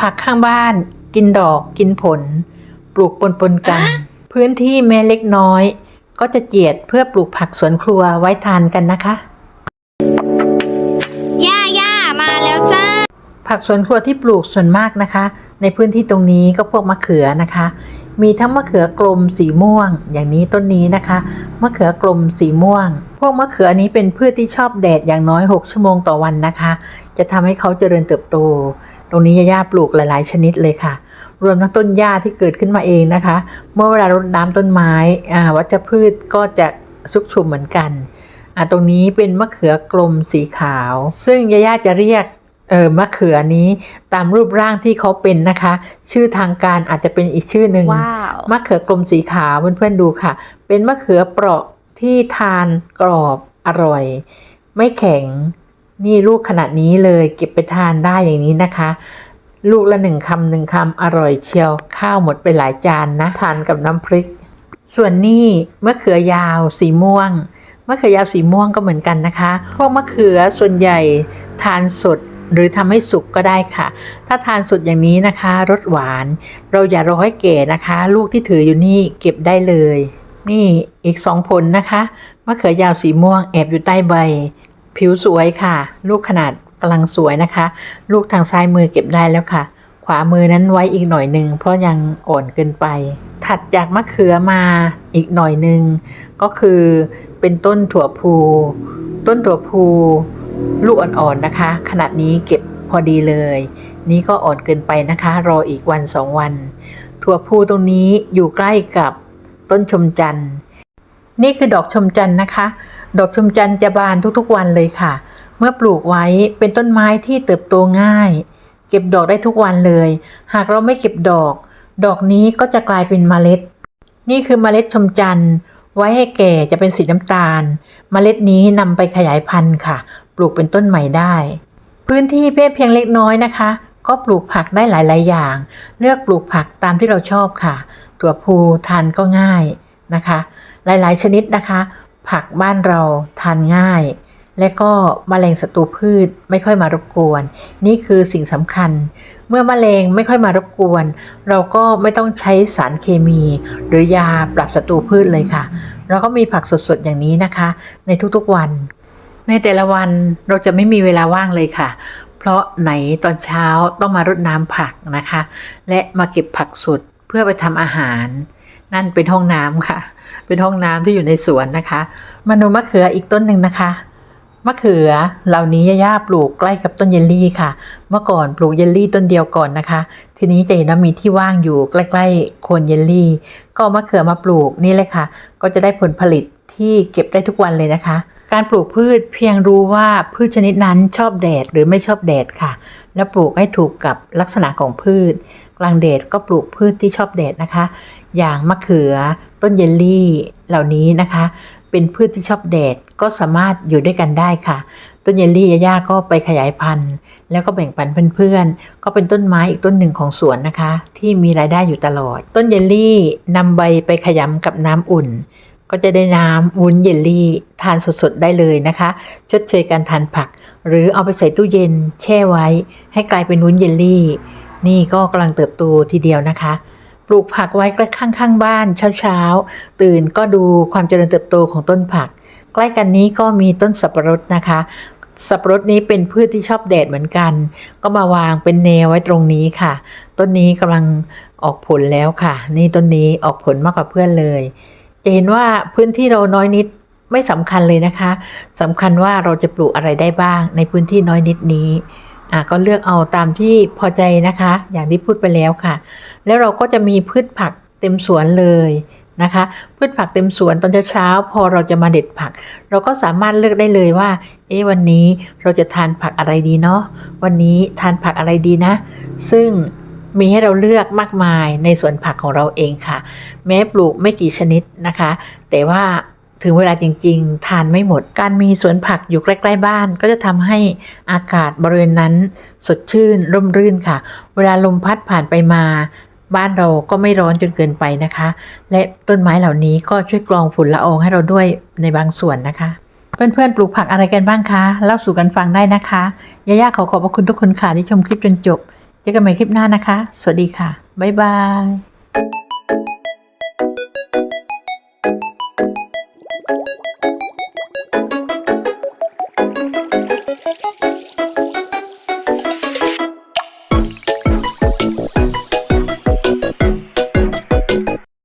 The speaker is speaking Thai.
ผักข้างบ้าน กินดอกกินผล ปลูกปนปนๆกัน พื้นที่แม้เล็กน้อย ก็จะเจียดเพื่อปลูกผักสวนครัวไว้ทานกันนะคะย่าย่ามาแล้วจ้า ผักสวนครัวที่ปลูกส่วนมากนะคะ ในพื้นที่ตรงนี้ก็พวกมะเขือนะคะ มีทั้งมะเขือกลมสีม่วง อย่างนี้ต้นนี้นะคะ มะเขือกลมสีม่วง พวกมะเขือนี้เป็นพืชที่ชอบแดดอย่างน้อย 6 ชั่วโมงต่อวันนะคะ จะทำให้เขาเจริญเติบโตต รงนี้ย่าๆปลูกหลาย ๆ ชนิดเลยค่ะ รวมทั้งต้นหญ้าที่เกิดขึ้นมาเองนะคะ เมื่อเวลารดน้ำต้นไม้อ่าวัชพืชก็จะชุกชุมเหมือนกันอะตรงนี้เป็นมะเขือกลมสีขาว ซึ่งย่าๆจะเรียกเออมะเขือนี้ตามรูปร่างที่เขาเป็นนะคะ ชื่อทางการอาจจะเป็นอีกชื่อหนึ่งว้าวมะเขือกลมสีขาวเพื่อนๆดูค่ะ เป็นมะเขือเปราะที่ทานกรอบอร่อย ไม่แข็ง นี่ลูกขนาดนี้เลยเก็บไปทานได้อย่างนี้นะคะ ลูกละหนึ่งคำหนึ่งคำอร่อยเชียว ข้าวหมดไปหลายจานนะ ทานกับน้ำพริก ส่วนนี่มะเขือยาวสีม่วงมะเขือยาวสีม่วงก็เหมือนกันนะคะ พวกมะเขือส่วนใหญ่ทานสดหรือทำให้สุกก็ได้ค่ะ ถ้าทานสดอย่างนี้นะคะรสหวาน เราอย่ารอให้แก่นะคะ ลูกที่ถืออยู่นี่เก็บได้เลย นี่อีกสองผลนะคะมะเขือยาวสีม่วงแอบอยู่ใต้ใบ ผิวสวยค่ะ ลูกขนาดกำลังสวยนะคะ ลูกทางซ้ายมือเก็บได้แล้วค่ะ ขวามือนั้นไว้อีกหน่อยหนึ่งเพราะยังอ่อนเกินไป ถัดจากมะเขือมาอีกหน่อยหนึ่งก็คือเป็นต้นถั่วพูต้นถั่วพูลูกอ่อนๆนะคะ ขนาดนี้เก็บพอดีเลย นี่ก็อ่อนเกินไปนะคะ รออีกวันสองวัน ถั่วพูตรงนี้อยู่ใกล้กับต้นชมจันทร์นี่คือดอกชมจันทร์นะคะ ดอกชมจันทร์จะบานทุกๆวันเลยค่ะ เมื่อปลูกไว้เป็นต้นไม้ที่เติบโตง่าย เก็บดอกได้ทุกวันเลย หากเราไม่เก็บดอก ดอกนี้ก็จะกลายเป็นเมล็ด นี่คือเมล็ดชมจันทร์ไว้ให้แก่จะเป็นสีน้ำตาล เมล็ดนี้นำไปขยายพันธุ์ค่ะ ปลูกเป็นต้นใหม่ได้ พื้นที่เพียงเล็กน้อยนะคะ ก็ปลูกผักได้หลาย ๆ อย่าง เลือกปลูกผักตามที่เราชอบค่ะ ตัวพูทานก็ง่ายนะคะ หลาย ๆ ชนิดนะคะ ผักบ้านเราทานง่าย และก็มแมลงศัตรูพืชไม่ค่อยมารบกวน นี่คือสิ่งสำคัญ เมื่อมแมลงไม่ค่อยมารบกวน เราก็ไม่ต้องใช้สารเคมี หรือยาปรับศัตรูพืชเลยค่ะ เราก็มีผักสดๆอย่างนี้นะคะ ในทุกๆวัน ในแต่ละวันเราจะไม่มีเวลาว่างเลยค่ะเพราะไหนตอนเช้าต้องมารดน้ำผักนะคะ และมาเก็บผักสดเพื่อไปทำอาหาร นั่นเป็นห้องน้ำค่ะ เป็นห้องน้ำที่อยู่ในสวนนะคะ มาดูมะเขืออีกต้นหนึ่งนะคะมะเขือเหล่านี้ย่าๆปลูกใกล้กับต้นเยลลี่ค่ะ เมื่อก่อนปลูกเยลลี่ต้นเดียวก่อนนะคะ ทีนี้จะเห็นว่ามีที่ว่างอยู่ใกล้ๆโคนเยลลี่ ก็มะเขือมาปลูกนี่เลยค่ะ ก็จะได้ผลผลิตที่เก็บได้ทุกวันเลยนะคะ การปลูกพืชเพียงรู้ว่าพืชชนิดนั้นชอบแดดหรือไม่ชอบแดดค่ะ และปลูกให้ถูกกับลักษณะของพืช กลางแดดก็ปลูกพืชที่ชอบแดดนะคะ อย่างมะเขือ ต้นเยลลี่เหล่านี้นะคะ เป็นพืชที่ชอบแดดก็สามารถอยู่ด้วยกันได้ค่ะ ต้นเยลลี่ย่าก็ไปขยายพันธุ์ แล้วก็แบ่งปันเพื่อนๆ ก็เป็นต้นไม้อีกต้นหนึ่งของสวนนะคะ ที่มีรายได้อยู่ตลอด ต้นเยลลี่นำใบไปขยำกับน้ำอุ่น ก็จะได้น้ำวุ้นเยลลี่ทานสดๆได้เลยนะคะ ชดเชยการทานผัก หรือเอาไปใส่ตู้เย็น แช่ไว้ ให้กลายเป็นวุ้นเยลลี่ นี่ก็กำลังเติบโตทีเดียวนะคะ ปลูกผักไว้ใกล้ข้างๆบ้านเช้าๆ ตื่นก็ดูความเจริญเติบโตของต้นผัก ใกล้กันนี้ก็มีต้นสับปะรดนะคะ สับปะรดนี้เป็นพืชที่ชอบแดดเหมือนกัน ก็มาวางเป็นแนวไว้ตรงนี้ค่ะ ต้นนี้กำลังออกผลแล้วค่ะ นี่ต้นนี้ออกผลมากกว่าเพื่อนเลย จะเห็นว่าพื้นที่เราน้อยนิดไม่สำคัญเลยนะคะสำคัญว่าเราจะปลูกอะไรได้บ้างในพื้นที่น้อยนิดนี้ อะก็เลือกเอาตามที่พอใจนะคะ อย่างที่พูดไปแล้วค่ะ แล้วเราก็จะมีพืชผักเต็มสวนเลยนะคะ พืชผักเต็มสวนตอนเช้าๆพอเราจะมาเด็ดผัก เราก็สามารถเลือกได้เลยว่า เอ๊ะวันนี้เราจะทานผักอะไรดีเนาะวันนี้ทานผักอะไรดีนะ ซึ่งมีให้เราเลือกมากมายในสวนผักของเราเองค่ะ แม้ปลูกไม่กี่ชนิดนะคะ แต่ว่า ถึงเวลาจริง ๆ ทานไม่หมด การมีสวนผักอยู่ใกล้ ๆ บ้าน ก็จะทำให้อากาศบริเวณนั้น สดชื่นร่มรื่นค่ะ เวลาลมพัดผ่านไปมา บ้านเราก็ไม่ร้อนจนเกินไปนะคะ และต้นไม้เหล่านี้ก็ช่วยกรองฝุ่นละอองให้เราด้วยในบางส่วนนะคะ เพื่อนๆปลูกผักอะไรกันบ้างคะเล่าสู่กันฟังได้นะคะย่าๆขอขอบพระคุณทุกคนค่ะที่ชมคลิปจนจบเจอกันใหม่คลิปหน้านะคะ สวัสดีค่ะบ๊ายบาย